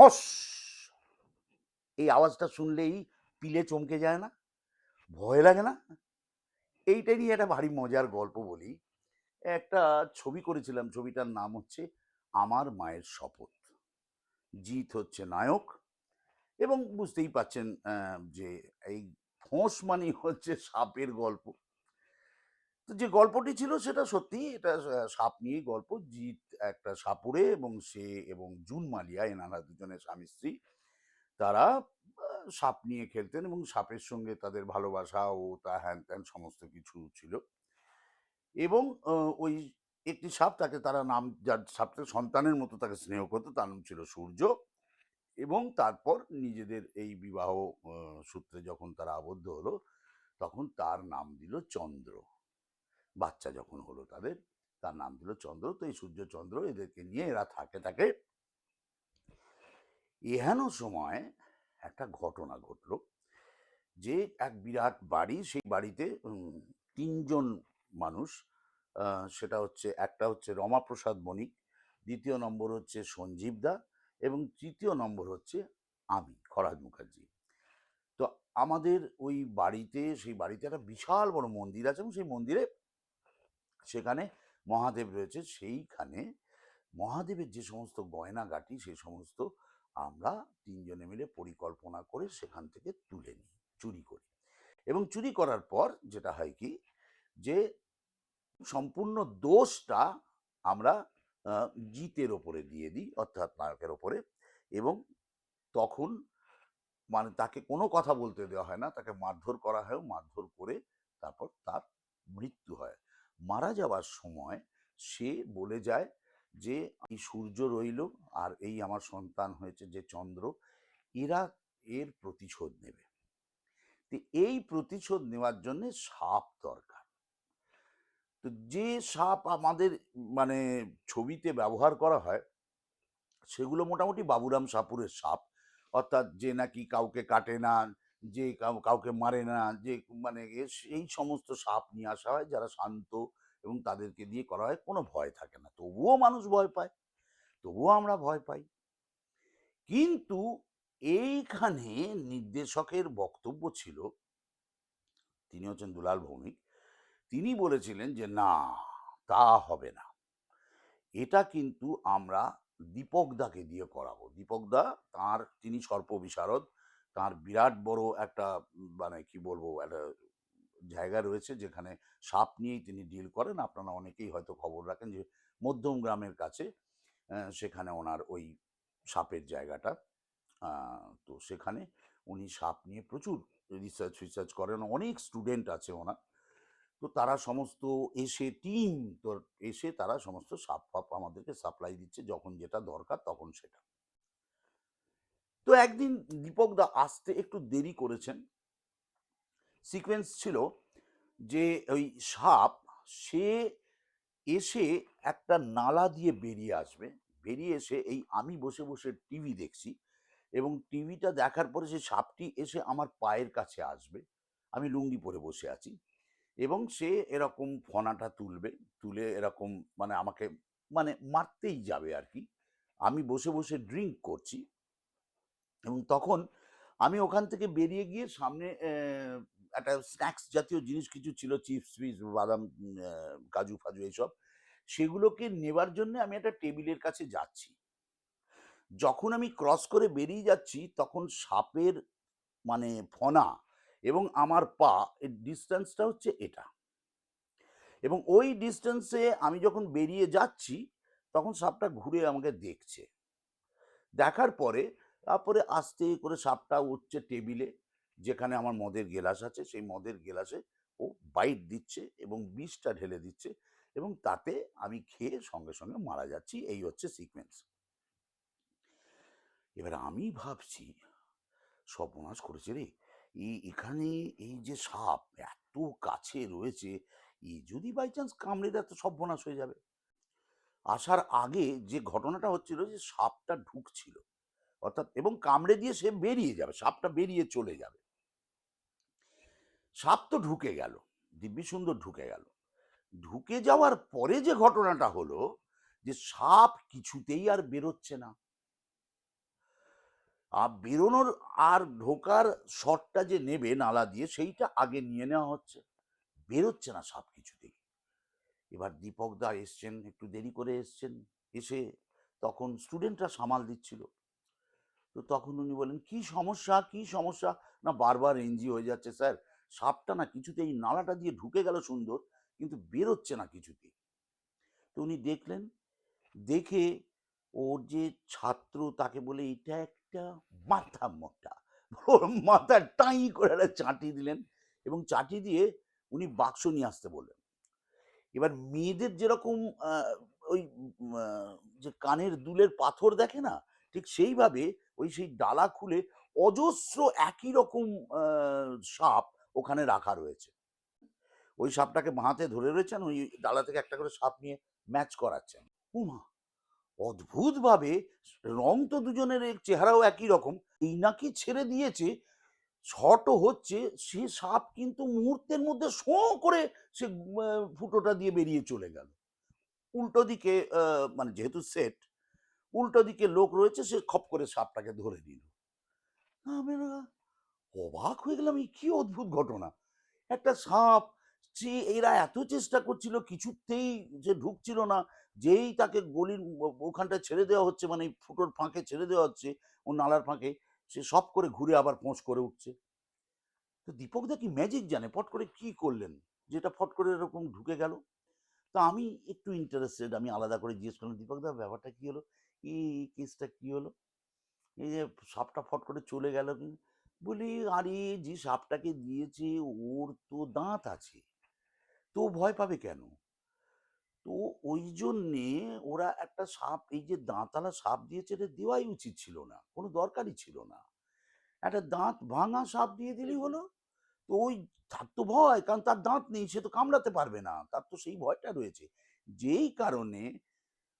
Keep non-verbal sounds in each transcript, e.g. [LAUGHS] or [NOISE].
ফস এই আওয়াজটা শুনলেই পিলে চমকে যায় না, ভয় লাগে না? এইটা নিয়ে একটা ভারী মজার গল্প বলি। একটা ছবি করেছিলাম, ছবিটার নাম হচ্ছে আমার মায়ের শপথ। জিৎ হচ্ছে নায়ক এবং বুঝতেই পাচ্ছেন যে এই ফোঁস মানে হচ্ছে সাপের গল্প। তো যে গল্পটি ছিল সেটা সত্যি এটা সাপ নিয়েই গল্প। জিৎ একটা সাপুরে এবং সে এবং জুন মালিয়া এনারা দুজনের স্বামী স্ত্রী। তারা সাপ নিয়ে খেলতেন এবং সাপের সঙ্গে তাদের ভালোবাসা ও তা হ্যান ত্যান সমস্ত কিছু ছিল। এবং ওই একটি সাপ তাকে, তারা নাম, যার সাপটা সন্তানের মতো তাকে স্নেহ করতো, তার নাম ছিল সূর্য। এবং তারপর নিজেদের এই বিবাহ সূত্রে যখন তারা আবদ্ধ হলো, তখন তার নাম দিল চন্দ্র। বাচ্চা যখন হলো তাদের, তার নাম দিল চন্দ্র। তো এই সূর্য চন্দ্র এদেরকে নিয়ে এরা থাকে থাকে এহেন সময় একটা ঘটনা ঘটলো যে এক বিরাট বাড়ি, সেই বাড়িতে তিনজন মানুষ সেটা হচ্ছে একটা হচ্ছে রমাপ্রসাদ বণিক দ্বিতীয় নম্বর হচ্ছে সঞ্জীব দা এবং তৃতীয় নম্বর হচ্ছে আমি, খরাজ মুখার্জি। তো আমাদের ওই বাড়িতে, সেই বাড়িতে একটা বিশাল বড় মন্দির আছে এবং সেই মন্দিরে সেখানে মহাদেব রয়েছে, সেইখানে মহাদেবের যে সমস্ত গয়নাগাটি, সেই সমস্ত আমরা তিনজনে মিলে পরিকল্পনা করে সেখান থেকে তুলে নিই, চুরি করি। এবং চুরি করার পর যেটা হয় কি, যে সম্পূর্ণ দোষটা আমরা জিতের ওপরে দিয়ে দিই, অর্থাৎ নায়কের ওপরে। এবং তখন মানে তাকে কোনো কথা বলতে দেওয়া হয় না, তাকে মারধর করা হয়, মারধর করে তারপর তার মৃত্যু হয়। মারা যাওয়ার সময় সে বলে যায় যে, এই সূর্য রইল আর এই আমার সন্তান হয়েছে যে চন্দ্র, এরা এর প্রতিশোধ নেবে। তো এই প্রতিশোধ নেওয়ার জন্য সাপ দরকার। তো যে সাপ আমাদের মানে ছবিতে ব্যবহার করা হয়, সেগুলো মোটামুটি বাবুরাম সাপুরের সাপ। অর্থাৎ যে নাকি কাউকে কাটে না যে কাউকে মারে না, যে মানে এই সমস্ত সাপ নিয়ে আসা হয় যারা শান্ত এবং তাদেরকে দিয়ে করা হয়, কোনো ভয় থাকে না। তবুও মানুষ ভয় পায়, তবুও আমরা ভয় পাই। কিন্তু এইখানে নির্দেশকের বক্তব্য ছিল, তিনি হচ্ছেন দুলাল ভৌমিক, তিনি বলেছিলেন যে, না, তা হবে না। এটা কিন্তু আমরা দীপকদাকে দিয়ে করাবো। দীপকদা তার, তিনি সর্প বিশারদ তার বিরাট বড় একটা মানে কি বলব, একটা জায়গা রয়েছে যেখানে সাপ নিয়েই তিনি ডিল করেন। আপনারা অনেকেই হয়তো খবর রাখেন যে মধ্যম গ্রামের কাছে সেখানে ওনার ওই সাপের জায়গাটা। তো সেখানে উনি সাপ নিয়ে প্রচুর রিসার্চ ফিসার্চ করেন। অনেক স্টুডেন্ট আছে ওনার। তো তারা সমস্ত এসে টিম তো এসে তারা সমস্ত সাপ ফাপ আমাদেরকে সাপ্লাই দিচ্ছে যখন যেটা দরকার তখন সেটা। তো একদিন দীপক দা আসতে একটু দেরি করেছেন। সিকোয়েন্স ছিল যে ওই সাপ, সে এসে একটা নালা দিয়ে বেরিয়ে আসবে। বেরিয়ে এসে এই আমি বসে বসে টিভি দেখছি এবং টিভিটা দেখার পরে সেই সাপটি এসে আমার পায়ের কাছে আসবে। আমি লুঙ্গি পরে বসে আছি এবং সে এরকম ফনাটা তুলবে, তুলে এরকম মানে আমাকে মানে মারতেই যাবে আর কি আমি বসে বসে ড্রিঙ্ক করছি। এবং তখন আমি ওখান থেকে বেরিয়ে গিয়ে সামনে একটা স্ন্যাক্স জাতীয় জিনিস কিছু ছিল, চিপস, ফিপস, বাদাম কাজু ফাজু এইসব, সেগুলোকে নেবার জন্য আমি একটা টেবিলের কাছে যাচ্ছি। যখন আমি ক্রস করে বেরিয়ে যাচ্ছি, তখন সাপের মানে ফনা এবং আমার পা, এর ডিস্টেন্সটা হচ্ছে এটা। এবং ওই ডিস্টেন্সে আমি যখন বেরিয়ে যাচ্ছি, তখন সাপটা ঘুরে আমাকে দেখছে। দেখার পরে তারপরে আস্তে করে সাপটা উঠছে টেবিলে, যেখানে আমার মদের গেলাস আছে, সেই মদের গেলাসে ও বাইট দিচ্ছে এবং বিষটা ঢেলে দিচ্ছে এবং তাতে আমি খেয়ে সঙ্গে সঙ্গে মারা যাচ্ছি। এই হচ্ছে সিকোয়েন্স এবার আমি ভাবছি, সর্বনাশ করেছে রে। এই এখানে এই যে সাপ এত কাছে রয়েছে, এ যদি বাই চান্স কামড়ে দেয় তো সর্বনাশ হয়ে যাবে। আসার আগে যে ঘটনাটা হচ্ছিল যে সাপটা ঢুকছিল অর্থাৎ এবং কামড়ে দিয়ে সে বেরিয়ে যাবে, সাপটা বেরিয়ে চলে যাবে। সাপ তো ঢুকে গেল দিব্যি সুন্দর ঢুকে গেল। ঢুকে যাওয়ার পরে যে ঘটনাটা হলো, যে সাপ কিছুতেই আর বেরোচ্ছে না। আর বেরোনোর আর ঢোকার শটটা যে নেবে নালা দিয়ে, সেইটা আগে নিয়ে নেওয়া হচ্ছে। বেরোচ্ছে না সাপ কিছুতেই। এবার দীপক দা এসছেন, একটু দেরি করে এসছেন, এসে তখন স্টুডেন্টরা সামাল দিচ্ছিল। তো তখন উনি বলেন কি সমস্যা? কি সমস্যা? না, বারবার এনজি হয়ে যাচ্ছে, স্যার। সাপটা না কিছুতে এই নালাটা দিয়ে ঢুকে গেল সুন্দর, কিন্তু বেরোচ্ছে না কিছুতেই। তো উনি দেখলেন, দেখে ওর যে ছাত্র তাকে বলে, এটা একটা মাথা মোটা। ওর মাথা টাই করে একটা চাটি দিলেন এবং চাটি দিয়ে উনি বাক্স নিয়ে আসতে বললেন। এবার মেয়েদের যেরকম ওই যে কানের দুলের পাথর দেখে না, ঠিক সেইভাবে ওই সেই ডালা খুলে অজস্র একই রকম সাপ ওখানে রাখা রয়েছে। ওই সাপটাকে বাঁহাতে ধরে রয়েছেন, ওই ডালা থেকে একটা করে সাপ নিয়ে ম্যাচ করাচ্ছেন। উমা, অদ্ভুতভাবে রং তো দুজনের চেহারাও একই রকম। এই নাকি ছেড়ে দিয়েছে শটও হচ্ছে, সে সাপ কিন্তু মুহূর্তের মধ্যে শো করে সে ফুটোটা দিয়ে বেরিয়ে চলে গেল। উল্টো দিকে মানে যেহেতু সেট উল্টো দিকে লোক রয়েছে, সে খপ করে সাপটাকে ধরে নিল। আমি অবাক হয়ে গেলাম, এই কি অদ্ভুত ঘটনা? একটা সাপ যে এরা এত চেষ্টা করছিল, কিছুতেই যে ঢুকছিল না, যেই তাকে গলির ওখানটা ছেড়ে দেওয়া হচ্ছে মানে ফুটোর ফাঁকে ছেড়ে দেওয়া হচ্ছে ও নালার ফাঁকে, সে সব করে ঘুরে আবার পোঁচ করে উঠছে। তো দীপক দা কি ম্যাজিক জানে? পট করে কি করলেন? যেটা ফট করে এরকম ঢুকে গেল। তো আমি একটু ইন্টারেস্টেড আমি আলাদা করে জিজ্ঞেস করলাম, দীপক দা, ব্যাপারটা কি হলো? এই কেসটা কি হলো? এই যে সাপটা ফট করে চলে গেল। কি বলি, আরে, যে সাপটাকে দিয়েছে, ওর তো দাঁত আছে। তো ভয় পাবে কেন? তো ওই জন্যে ওরা একটা সাপ, এই যে দাঁতালা সাপ দিয়েছে, এটা দেওয়াই উচিত ছিল না। কোনো দরকারই ছিল না। একটা দাঁত ভাঙা সাপ দিয়ে দিলেই হলো। তো ওই, তার তো ভয়, কারণ তার দাঁত নেই, সে তো কামড়াতে পারবে না। তার তো সেই ভয়টা রয়েছে। যেই কারণে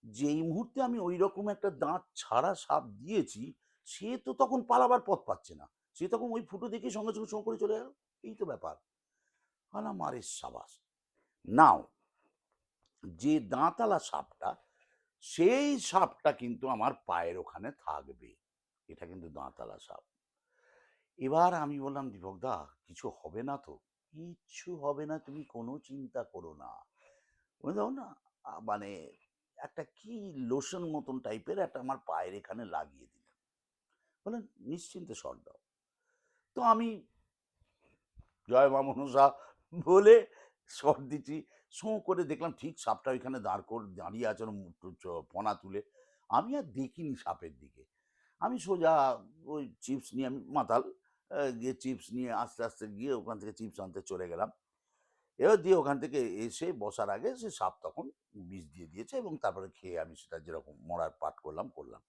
যেই মুহূর্তে আমি ওই রকম একটা দাঁত ছাড়া সাপ দিয়েছি, সে তো তখন পালাবার পথ পাচ্ছে না। সে তখন ওই ফুটো দেখে সঙ্গে সঙ্গে সঙ্গে করে চলে গেল। এই তো ব্যাপার। আলা মারে সাবাস। নাও, যে দাঁতালা সাপটা, সেই সাপটা কিন্তু আমার পায়ের ওখানে থাকবে। এটা কিন্তু দাঁতালা সাপ। এবার আমি বললাম, দীপক দা, কিছু হবে না তো? কিচ্ছু হবে না, তুমি কোনো চিন্তা করো না। দাও না মানে একটা কি লোশন মতন টাইপের একটা আমার পায়ের এখানে লাগিয়ে দিলেন বলেন, নিশ্চিন্তে শট দাও। তো আমি জয় মা মনসা বলে শট দিচ্ছি শোঁ করে দেখলাম ঠিক সাপটা ওইখানে দাঁড় করে, দাঁড়িয়ে আছে ফনা তুলে। আমি আর দেখিনি সাপের দিকে। আমি সোজা ওই চিপস নিয়ে আমি মাতাল গিয়ে চিপস নিয়ে আস্তে আস্তে গিয়ে ওখান থেকে চিপস আনতে চলে গেলাম। এবার দিয়ে ওখান থেকে এসে বসার আগে সে সাপ তখন বিষ দিয়ে দিয়েছে এবং তারপরে খেয়ে আমি সেটা যেরকম মরার পাঠ করলাম করলাম।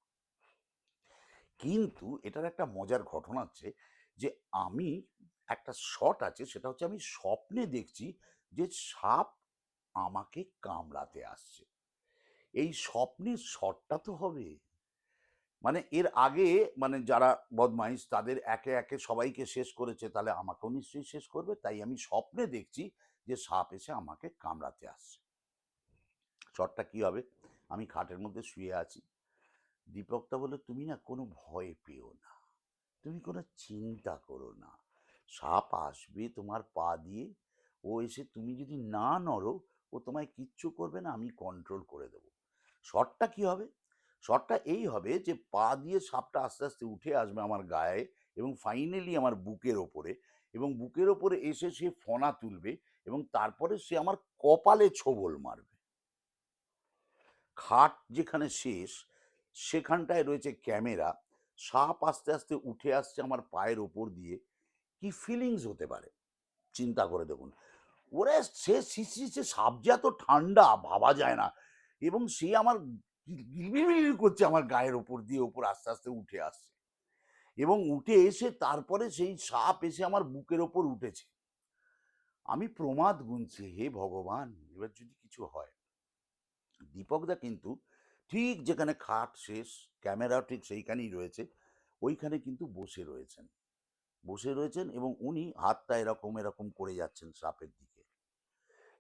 কিন্তু এটার একটা মজার ঘটনা হচ্ছে যে আমি একটা শট আছে, সেটা হচ্ছে আমি স্বপ্নে দেখছি যে সাপ আমাকে কামড়াতে আসছে। এই স্বপ্নের শটটা তো হবে। মানে এর আগে মানে যারা বদমাইশ তাদের একে একে সবাইকে শেষ করেছে, তাহলে আমাকেও নিশ্চয়ই শেষ করবে। তাই আমি স্বপ্নে দেখছি যে সাপ এসে আমাকে কামড়াতে আসছে। শটটা কি হবে? আমি খাটের মধ্যে শুয়ে আছি। দীপকটা বলে, তুমি না কোনো ভয় পেও না। তুমি কোনো চিন্তা করো না। সাপ আসবে তোমার পা দিয়ে। ও এসে তুমি যদি না নড়ো, ও তোমায় কিচ্ছু করবে না, আমি কন্ট্রোল করে দেবো। শটটা কি হবে? শটটা এই হবে যে, পা দিয়ে সাপটা আস্তে আস্তে উঠে আসবে আমার গায়ে এবং ফাইনালি আমার বুকের ওপরে এবং বুকের ওপরে এসে সে ফনা তুলবে। এবং তারপরে সে আমার কপালে ছোবল মারবে। খাট যেখানে শেষ, সেখানটায় রয়েছে ক্যামেরা। সাপ আস্তে আস্তে উঠে আসছে আমার পায়ের ওপর দিয়ে। কি ফিলিংস হতে পারে? চিন্তা করে দেখুন। ওরে সে শিশিছে সাপ যে এত ঠান্ডা, ভাবা যায় না। এবং সে আমার গিলবিল করছে আমার গায়ের ওপর দিয়ে, ওপর আস্তে আস্তে উঠে আসছে। এবং উঠে এসে তারপরে সেই সাপ এসে আমার বুকের ওপর উঠেছে। আমি প্রমাদ গুনছি, হে ভগবান। এবার যদি কিছু হয়। দীপকদা কিন্তু ঠিক যেখানে খাট শেষ, ক্যামেরাও ঠিক সেইখানেই রয়েছে, ওইখানে কিন্তু বসে রয়েছেন। বসে রয়েছেন এবং উনি হাতটা এরকম এরকম করে যাচ্ছেন সাপের দিকে।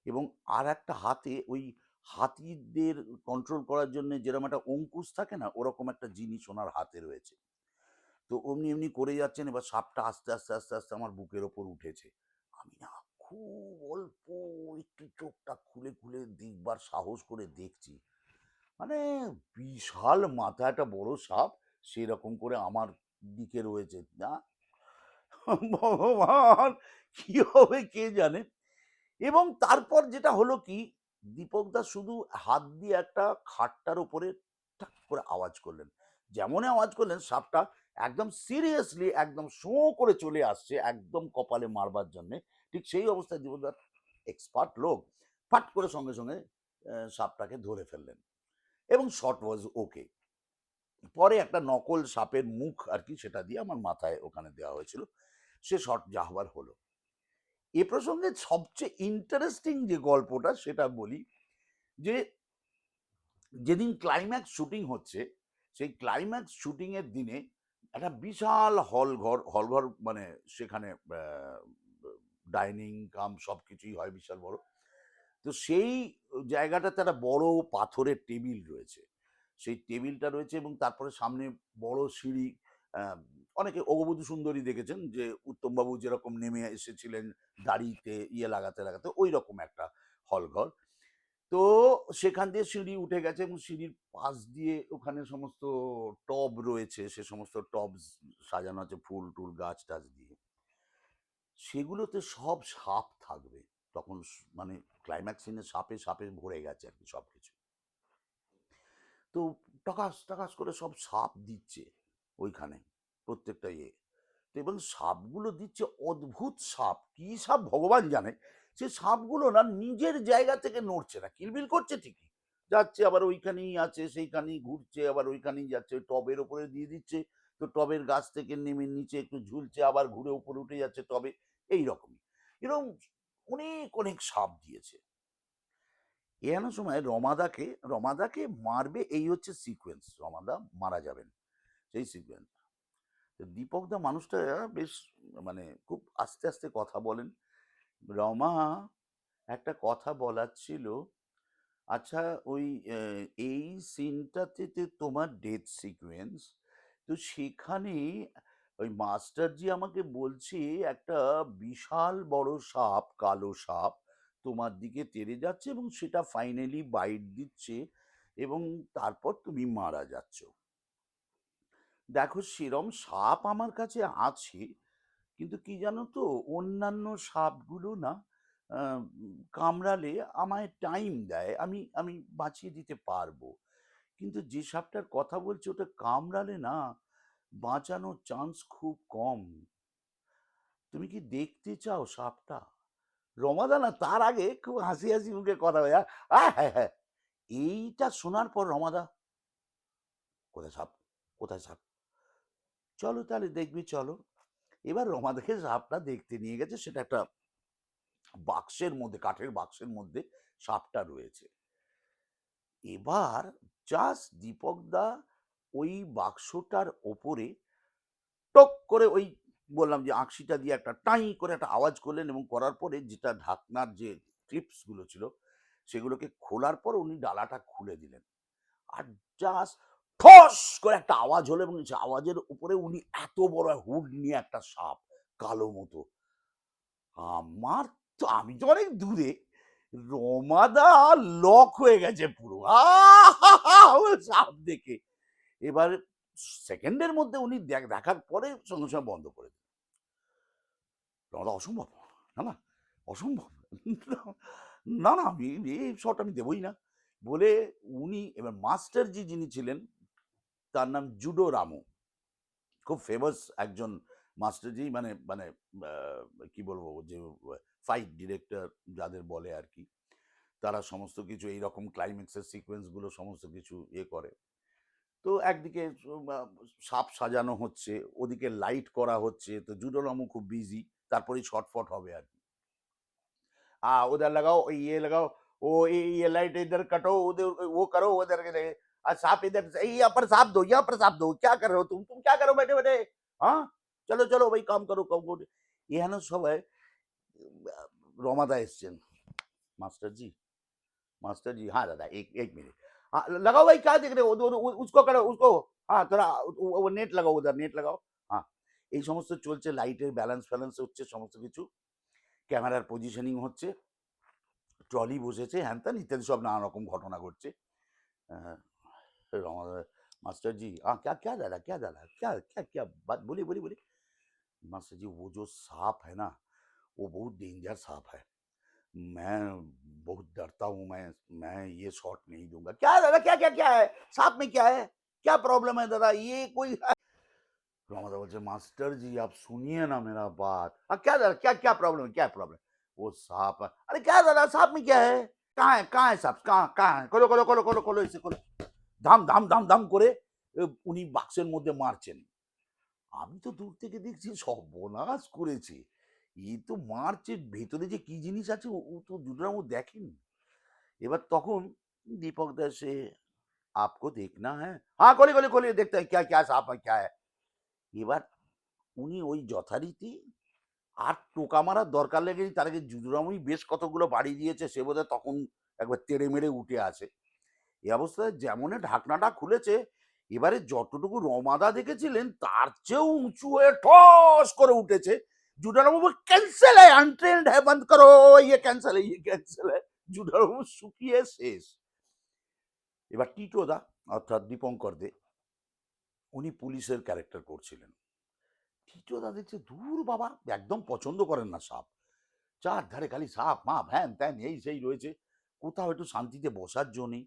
এবং আর একটা হাতে ওই হাতিদের কন্ট্রোল করার জন্য যেরকম একটা অঙ্কুশ থাকে না, ওরকম একটা জিনিস ওনার হাতে রয়েছে। তো অমনি, এমনি করে যাচ্ছেন, এবার সাপটা আস্তে আস্তে আস্তে আস্তে আমার বুকের ওপর উঠেছে। আমি না খুব অল্প একটু চোখটা খুলে খুলে দেখবার সাহস করে দেখছি। মানে বিশাল মাথা, একটা বড় সাপ সেরকম করে আমার দিকে রয়েছে, না? ভগবান, কি হবে কে জানে? এবং তারপর যেটা হলো কি দীপকদা শুধু হাত দিয়ে একটা খাটটার উপরে ঠাক করে আওয়াজ করলেন। যেমনই আওয়াজ করলেন, সাপটা একদম সিরিয়াসলি একদম শো করে চলে আসছে একদম কপালে মারবার জন্যে। ঠিক সেই অবস্থায় দীপকদার এক্সপার্ট লোক ফাট করে সঙ্গে সঙ্গে সাপটাকে ধরে ফেললেন। এবং শর্ট ওয়াজ ওকে পরে একটা নকল সাপের মুখ আর কি সেটা দিয়ে আমার মাথায় ওখানে দেওয়া হয়েছিল। সে শর্ট যা হবার হলো। এ প্রসঙ্গে সবচেয়ে ইন্টারেস্টিং যে গল্পটা সেটা বলি যে, যেদিন ক্লাইম্যাক্স শুটিং হচ্ছে, সেই ক্লাইম্যাক্স শুটিং এর দিনে একটা বিশাল হল ঘর হল ঘর মানে সেখানে ডাইনিং, কাম সব কিছুই হয় বিশাল বড়। তো সেই জায়গাটাতে একটা বড় পাথরের টেবিল রয়েছে। সেই টেবিলটা রয়েছে এবং তারপরে সামনে বড় সিঁড়ি অনেকে অগবধূ সুন্দরী দেখেছেন যে উত্তমবাবু যেরকম নেমে এসেছিলেন দাড়িতে ইয়ে লাগাতে লাগাতে ওই রকম একটা হল ঘর। তো সেখান দিয়ে সিঁড়ি উঠে গেছে এবং সিঁড়ির পাশ দিয়ে ওখানে সমস্ত টব রয়েছে, সে সমস্ত টব সাজানো আছে, ফুল টুল, গাছ টাছ দিয়ে। সেগুলোতে সব সাপ থাকবে। তখন মানে ক্লাইম্যাক্স সিনে সাপে সাপে ভরে গেছে আর কি সব কিছু তো টাকাস টাকাস করে সব সাপ দিচ্ছে ওইখানে প্রত্যেকটা ইয়ে। তো এবং সাপগুলো দিচ্ছে অদ্ভুত সাপ। কি সাপ ভগবান জানে? সে সাপগুলো না নিজের জায়গা থেকে নড়ছে না, কিলবিল করছে ঠিকই। যাচ্ছে আবার ওইখানেই আছে, সেইখানেই ঘুরছে, আবার ওইখানেই যাচ্ছে, ওই টবের ওপরে দিয়ে দিচ্ছে। তো টবের গাছ থেকে নেমে নিচে একটু ঝুলছে, আবার ঘুরে উপরে উঠে যাচ্ছে টবে। এই রকমই এরকম অনেক অনেক সাপ দিয়েছে। এমন সময় রমাদাকে রমাদাকে মারবে, এই হচ্ছে সিকোয়েন্স রমাদা মারা যাবেন, সেই সিকোয়েন্স দীপক দা মানুষটা বেশ মানে খুব আস্তে আস্তে কথা বলেন। রমা, একটা কথা বলার ছিল আচ্ছা ওই এই সিনটাতে তোমার ডেথ সিকোয়েন্স তো সেখানে ওই মাস্টারজি আমাকে বলছে, একটা বিশাল বড় সাপ, কালো সাপ, তোমার দিকে তেড়ে যাচ্ছে এবং সেটা ফাইনালি বাইট দিচ্ছে এবং তারপর তুমি মারা যাচ্ছ। দেখো, সেরম সাপ আমার কাছে আছে, কিন্তু কি জানো তো অন্যান্য সাপগুলো না কামড়ালে আমায় টাইম দেয়, আমি আমি বাঁচিয়ে দিতে পারব। কিন্তু যে সাপটার কথা বলছি, ওটা কামড়ালে না বাঁচানোর চান্স খুব কম। তুমি কি দেখতে চাও সাপটা? রমাদা না তার আগে খুব হাসি হাসি মুখে কথা হয় আহ, হ্যাঁ হ্যাঁ এইটা শোনার পর রমাদা কোথায় সাপ? কোথায় সাপ? চলো তাহলে দেখবি চলো। এবার রমাদাকে সাপটা দেখতে নিয়ে গেছে সেটা একটা বাক্সের মধ্যে কাঠের বাক্সের মধ্যে সাপটা রয়েছে। এবার জাস্ট দীপকদা ওই বাক্সটার ওপরে টক করে ওই বললাম যে আঁকশিটা দিয়ে একটা টাই করে একটা আওয়াজ করলেন এবং করার পরে যেটা ঢাকনার যে ক্লিপসগুলো ছিল সেগুলোকে খোলার পর উনি ডালাটা খুলে দিলেন। আর জাস্ট ঠস করে একটা আওয়াজ হলো এবং সে আওয়াজের উপরে উনি এত বড় হুড নিয়ে একটা সাপ, কালো মতো। আমার তো, আমি তো অনেক দূরে, রমাদা লক হয়ে গেছে পুরো। সাপ দেখে। এবার সেকেন্ডের মধ্যে উনি দেখ- দেখার পরে সঙ্গে সঙ্গে বন্ধ করে দিলেন। রমাদা অসম্ভব। না না, অসম্ভব। না না, আমি এই শট আমি দেবই না। বলে উনি, এবার মাস্টারজি যিনি ছিলেন, তার নাম জুডো রামু। খুব ফেমাস একজন মাস্টারজি মানে মানে কি বলব, যে ফাইট ডিরেক্টর যাদের বলে আর কি। তারা সমস্ত কিছু, এইরকম ক্লাইম্যাক্সের সিকোয়েন্সগুলো সমস্ত কিছু ইয়ে করে। তো একদিকে উম, আহ, সাপ সাজানো হচ্ছে ওদিকে লাইট করা হচ্ছে তো জুডো রামু খুব বিজি তারপরেই শর্টফট হবে আর কি आ उधर लगाओ ये लगाओ वो ये ये लाइट इधर कटो उधर वो करो उधर के आ सांप इधर से यहाँ पर सांप दो यहाँ पर सांप दो क्या कर रहे हो तुम तुम क्या करो बैठे बैठे हाँ चलो चलो भाई काम करो काम करो ये है ना সবাই রমাদা এসছেন मास्टर जी मास्टर जी हाँ दादा एक एक मिनट हाँ लगाओ भाई क्या देख रहे हो उधर- उ- उसको करो उसको हाँ थोड़ा वो वो नेट लगाओ उधर नेट लगाओ হ্যাঁ এই সমস্ত চলছে লাইটের ব্যালেন্স ফ্যালেন্স হচ্ছে সমস্ত কিছু ক্যামেরার পজিশনিং হচ্ছে ট্রলি বসেছে হ্যান ত্যান ইত্যাদি সব নানা রকম ঘটনা ঘটছে আহ, রমা मास्टर जी हाँ क्या क्या डाला क्या डाला क्या क्या क्या बात बोलिए बोलिए बोलिए मास्टर जी वो जो सांप है ना वो बहुत डेंजर सांप है मैं बहुत डरता हूँ, मैं मैं ये शॉट नहीं दूँगा। क्या दादा, क्या क्या क्या है? साथ में क्या है? क्या प्रॉब्लम है दादा? ये कोई [LAUGHS] प्रमोदा बोलते मास्टर जी, आप सुनिए ना मेरा बात। अब क्या दादा, क्या क्या प्रॉब्लम है, क्या प्रॉब्लम वो सांप अरे क्या दादा सांप में क्या है? कहाँ है कहाँ है सांप कहाँ कहाँ है? खोलो खोलो खोलो खोलो खोलो इसे, खोलो। ধাম ধাম ধাম ধাম করে উনি বাক্সের মধ্যে মারছেন আমি তো দূর থেকে দেখছি সর্বনাশ করেছি। এই তো মার্চের ভেতরে যে কি জিনিস আছে, ও তো দুটোরা ও দেখেনি। এবার তখন দীপক দাসে আপকো দেখ না হ্যাঁ? হ্যাঁ কলে কলে কলে দেখতে হয়, ক্যা ক্যা সাপ ক্যা হ্যাঁ। এবার উনি ওই যথারীতি আর টোকা মারার দরকার লেগে তার আগে জুদুরামই বেশ কতগুলো বাড়ি দিয়েছে, সে বোধহয় তখন একবার তেড়ে মেরে উঠে আছে। এ অবস্থায় যেমনে ঢাকনাটা খুলেছে, এবারে যতটুকু রমাদা দেখেছিলেন, তার চেয়েও উঁচু হয়ে ঠস করে উঠেছে। জুডারবাবু ক্যান্সেল है अनट्रेंड है बंद करो ये कैंसिल है ये कैंसिल है জুডারবাবু শুকিয়ে শেষ এবার টিটোদা অর্থাৎ দীপঙ্কর দে উনি পুলিশের ক্যারেক্টার করছিলেন টিটোদা দেখছে দূর বাবা একদম পছন্দ করেন না সাপ চার ধারে খালি সাপ মাপ হ্যান ত্যান এই সেই রয়েছে কোথাও একটু শান্তিতে বসার জন্য নেই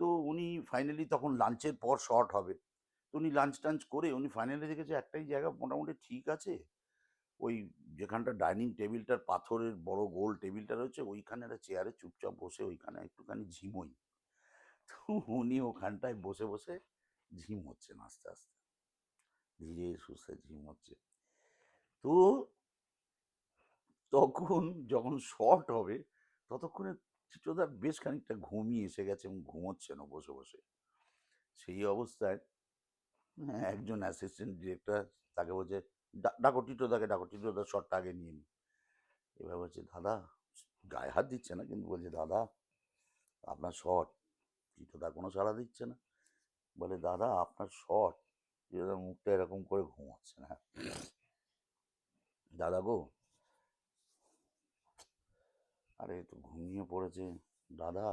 তো উনি ফাইনালি তখন লাঞ্চের পর শর্ট হবে তো উনি লাঞ্চ টাঞ্চ করে উনি ফাইনালি দেখেছে একটাই জায়গা মোটামুটি ঠিক আছে ওই যেখানটা ডাইনিং টেবিলটার পাথরের বড় গোল টেবিলটা রয়েছে ওইখানে একটা চেয়ারে চুপচাপ বসে ওইখানে একটুখানি ঝিমোই। তো উনি ওখানটায় বসে বসে ঝিম হচ্ছেন আস্তে আস্তে। ধীরে সুস্থে ঝিম হচ্ছে। তো তখন যখন শর্ট হবে ততক্ষণে চিত্রদার বেশ খানিকটা ঘুমিয়ে এসে গেছে এবং ঘুমোচ্ছেন বসে বসে। সেই অবস্থায় হ্যাঁ, একজন অ্যাসিস্ট্যান্ট ডিরেক্টর তাকে বলছে "ডা- ডাকো টিটোদাকে ডাকো টিটোদার শটটা আগে নিয়ে নি। এবার বলছে, দাদা, গায়ে হাত দিচ্ছে না? কিন্তু বলছে, দাদা, আপনার শট। টিটোদা কোনো সাড়া দিচ্ছে না। বলে, দাদা, আপনার শট। টিটোদার মুখটা এরকম করে ঘুমাচ্ছে না। দাদা গো, আরে তো ঘুমিয়ে পড়েছে। দাদা,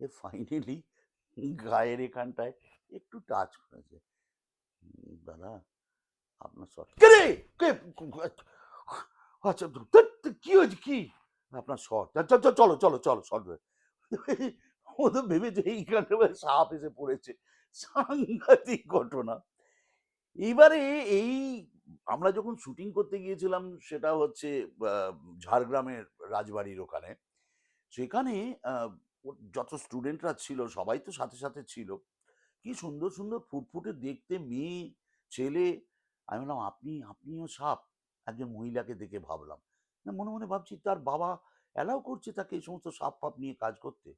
এ ফাইনালি গায়ের এখানটায় একটু টাচ করেছে। দাদা আপনার শট কে কে? আচ্ছা কি হয়েছে? কি? আপনার শট। চলো চলো চলো, শট ও তো ভেবেছে এইখানে সাপ এসে পড়েছে। সাংঘাতিক ঘটনা। এইবারে এই আমরা যখন শুটিং করতে গিয়েছিলাম, সেটা হচ্ছে ঝাড়গ্রামের রাজবাড়ির ওখানে। সেখানে যত স্টুডেন্টরা ছিল, সবাই তো সাথে সাথে ছিল। কি সুন্দর সুন্দর ফুটফুটে দেখতে মেয়ে, ছেলে আমি বললাম আপনি আপনিও সাপ? একজন মহিলাকে দেখে ভাবলাম। না মনে মনে ভাবছি তার বাবা অ্যালাউ করছে তাকে এই সমস্ত সাপ ফাপ নিয়ে কাজ করতে?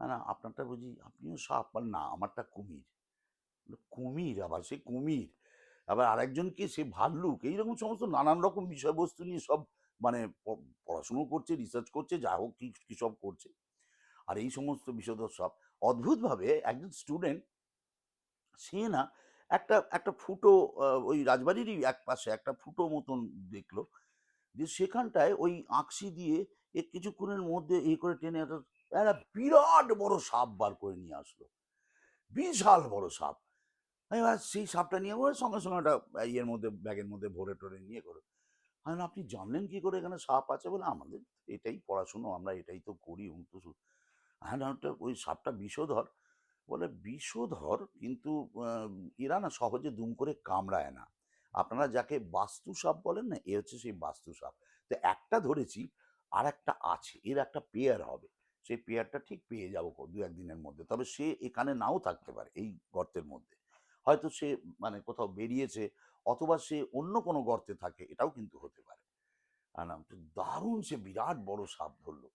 না আপনারটা বুঝি আপনিও সাপ? বলে, না আমারটা কুমির। কুমির আবার? সে কুমির? আবার আরেকজন কি সে ভাল্লুক। এইরকম সমস্ত নানান রকম বিষয়বস্তু নিয়ে সব মানে পড়াশুনো করছে রিসার্চ করছে যা হোক কি কি সব করছে। আর এই সমস্ত বিষয়দর সব অদ্ভুতভাবে একজন স্টুডেন্ট সে না একটা একটা ফুটো ওই রাজবাড়িরই এক পাশে একটা ফুটো মতন দেখল। যে সেখানটায় ওই আঁকশি দিয়ে এ কিছুক্ষণের মধ্যে এ করে টেনে একটা বিরাট বড় সাপ বার করে নিয়ে আসলো। বিশাল বড় সাপ। এবার সেই সাপটা নিয়ে ওর সঙ্গে সঙ্গে একটা ইয়ের মধ্যে, ব্যাগের মধ্যে ভরে টরে নিয়ে করে। আমি আপনি জানলেন কি করে এখানে সাপ আছে? বলে, আমাদের এটাই পড়াশুনো, আমরা এটাই তো করি অন্তু শু-" হ্যাঁ ওই সাপটা বিষধর বলে বিষধর কিন্তু এরা না সহজে দুম করে কামড়ায় না। আপনারা যাকে বাস্তু সাপ বলেন না, এ হচ্ছে সেই বাস্তু সাপ তো একটা ধরেছি আর একটা আছে, এর একটা পেয়ার হবে। সেই পেয়ারটা ঠিক পেয়ে যাব দু একদিনের মধ্যে। তবে সে এখানে নাও থাকতে পারে, এই গর্তের মধ্যে। হয়তো সে মানে কোথাও বেরিয়েছে, অথবা সে অন্য কোনো গর্তে থাকে, এটাও কিন্তু হতে পারে। দারুণ সে বিরাট বড় সাপ ধরলো।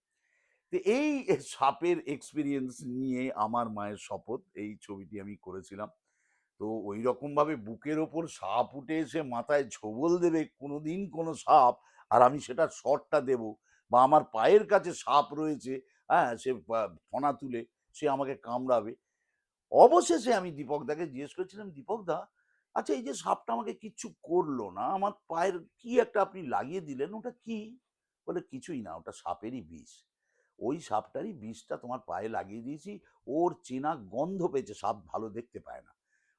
তো এই সাপের এক্সপিরিয়েন্স নিয়ে আমার মায়ের শপথ, এই ছবিটি আমি করেছিলাম। তো ওই রকমভাবে বুকের ওপর সাপ উঠে এসে মাথায় ছোবল দেবে কোনো দিন কোনো সাপ, আর আমি সেটা শটটা দেব বা আমার পায়ের কাছে সাপ রয়েছে হ্যাঁ সে ফনা তুলে সে আমাকে কামড়াবে। অবশেষে আমি দীপক দাকে জিজ্ঞেস করেছিলাম, দীপক দা আচ্ছা এই যে সাপটা আমাকে কিচ্ছু করল না, আমার পায়ের কি একটা আপনি লাগিয়ে দিলেন? ওটা কি? বলে, কিছুই না, ওটা সাপেরই বিষ। ওই সাপটারই বিষটা তোমার পায়ে লাগিয়ে দিয়েছি, ওর চেনা গন্ধ পেয়েছে, সাপ ভালো দেখতে পায় না।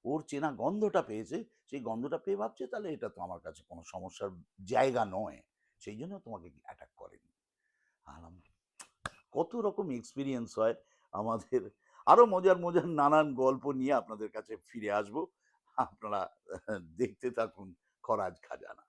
ওর চেনা গন্ধটা পেয়েছে, সেই গন্ধটা পেয়ে ভাবছে, তাহলে এটা তো আমার কাছে কোনো সমস্যার জায়গা নয়। সেই জন্য তোমাকে অ্যাটাক করেনি। আলাম, কত রকম এক্সপিরিয়েন্স হয় আমাদের। আরও মজার মজার নানান গল্প নিয়ে আপনাদের কাছে ফিরে আসব। আপনারা দেখতে থাকুন খরাজ খাজানা।